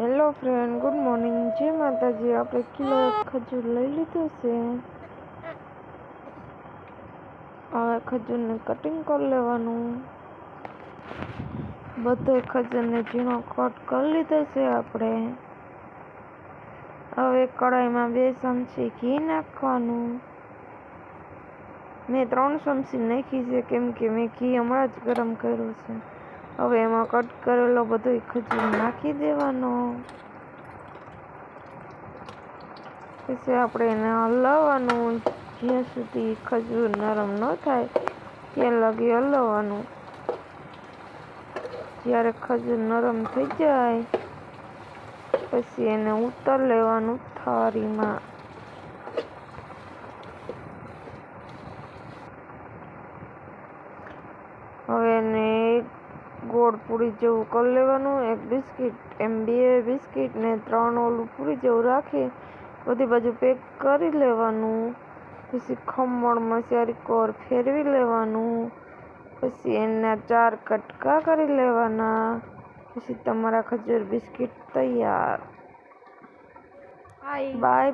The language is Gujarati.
હેલો ફ્રેન્ડ ગુડ મોર્નિંગ જય માતાજી, આપણે કિલો ખજૂર લઈ લીધો છે. હવે ખજૂરને કટિંગ કરી લેવાનું. બધો ખજૂરને ઝીણો કટ કરી લીધો છે આપણે. હવે કડાઈમાં બે ચમચી ઘી નાખવાનું. મેં ત્રણ ચમચી નાખી છે, કેમ કે મેં ઘી હમણાં જ ગરમ કર્યું છે. હવે એમાં કટ કરેલો બધો ખજૂર નાખી દેવાનો. પછી આપણે એને હલાવવાનું. જ્યાં સુધી ખજૂર નરમ ન થાય, ત્યાં લગી હલાવવાનું. જ્યારે ખજૂર નરમ થઈ જાય, પછી એને ઉતર લેવાનું થાળીમાં. હવે એને ગોળ પૂરી જેવું કરી લેવાનું. એક બિસ્કિટ એમ બે બિસ્કિટ ને ત્રણ ઓલું પૂરી જેવું રાખી બધી બાજુ પેક કરી લેવાનું. પછી ખમણમાં મસિયારી કોર ફેરવી લેવાનું. પછી એના ચાર કટકા કરી લેવાના. પછી તમારા ખજૂર બિસ્કિટ તૈયાર. બાય